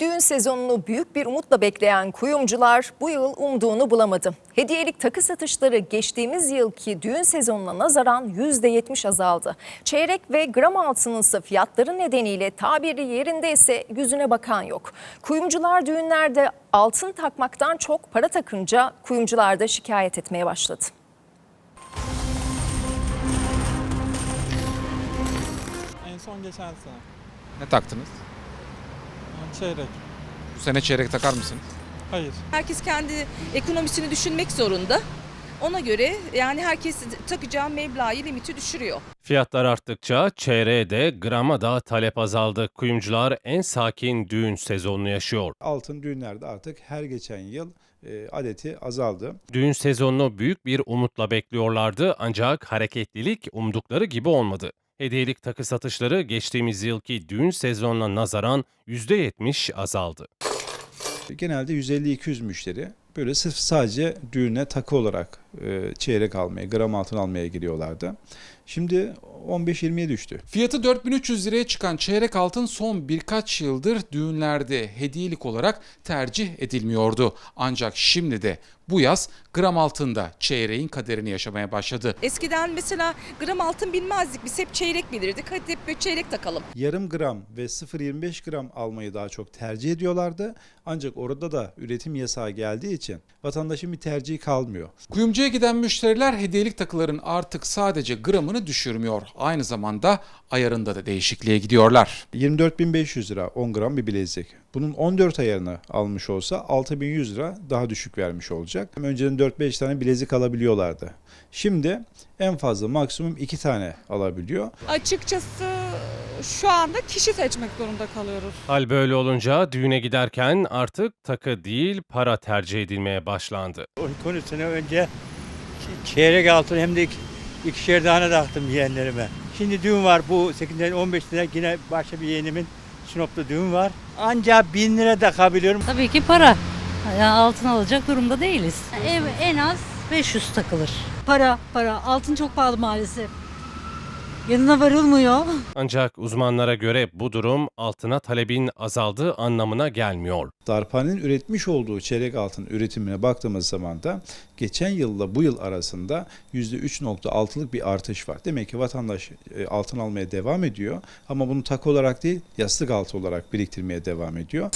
Düğün sezonunu büyük bir umutla bekleyen kuyumcular bu yıl umduğunu bulamadı. Hediyelik takı satışları geçtiğimiz yılki düğün sezonuna nazaran %70 azaldı. Çeyrek ve gram altının ise fiyatları nedeniyle tabiri yerinde ise yüzüne bakan yok. Kuyumcular düğünlerde altın takmaktan çok para takınca kuyumcular da şikayet etmeye başladı. En son geçen sene. Ne taktınız? Çeyrek. Bu sene çeyrek takar mısınız? Hayır. Herkes kendi ekonomisini düşünmek zorunda. Ona göre yani herkes takacağı meblağı limiti düşürüyor. Fiyatlar arttıkça çeyreğe de grama da talep azaldı. Kuyumcular en sakin düğün sezonunu yaşıyor. altın düğünlerde artık her geçen yıl e, adeti azaldı. Düğün sezonunu büyük bir umutla bekliyorlardı ancak hareketlilik umdukları gibi olmadı. Hediyelik takı satışları geçtiğimiz yılki düğün sezonuna nazaran %70 azaldı. Genelde 150-200 müşteri böyle sırf sadece düğüne takı olarak çeyrek almaya, gram altın almaya giriyorlardı. Şimdi 15-20'ye düştü. Fiyatı 4300 liraya çıkan çeyrek altın son birkaç yıldır düğünlerde hediyelik olarak tercih edilmiyordu. Ancak şimdi de bu yaz gram altında çeyreğin kaderini yaşamaya başladı. Eskiden mesela gram altın bilmezdik. Biz hep çeyrek bilirdik. Hadi hep böyle çeyrek takalım. Yarım gram ve 0.25 gram almayı daha çok tercih ediyorlardı. Ancak orada da üretim yasağı geldiği için vatandaşın bir tercihi kalmıyor. Kuyumcuya giden müşteriler hediyelik takıların artık sadece gramını düşürmüyor. Aynı zamanda ayarında da değişikliğe gidiyorlar. 24.500 lira 10 gram bir bilezik. Bunun 14 ayarını almış olsa 6.100 lira daha düşük vermiş olacak. Önceden 4-5 tane bilezik alabiliyorlardı. Şimdi en fazla maksimum 2 tane alabiliyor. Açıkçası şu anda kişi seçmek zorunda kalıyoruz. Hal böyle olunca düğüne giderken artık takı değil para tercih edilmeye başlandı. 12 sene önce çeyrek altın hem de iki, ikişer tane taktım yeğenlerime. Şimdi düğün var bu 8'den 15 lira yine başka bir yeğenimin Sinop'ta düğün var. Ancak 1000 lira takabiliyorum. Tabii ki para. Yani altın alacak durumda değiliz. Ev en az 500 takılır. Para, para. Altın çok pahalı maalesef. Yanına varılmıyor. Ancak uzmanlara göre bu durum altına talebin azaldığı anlamına gelmiyor. Darphane'nin üretmiş olduğu çeyrek altın üretimine baktığımız zaman da geçen yılla bu yıl arasında %3.6'lık bir artış var. Demek ki vatandaş e, altın almaya devam ediyor ama bunu tak olarak değil yastık altı olarak biriktirmeye devam ediyor.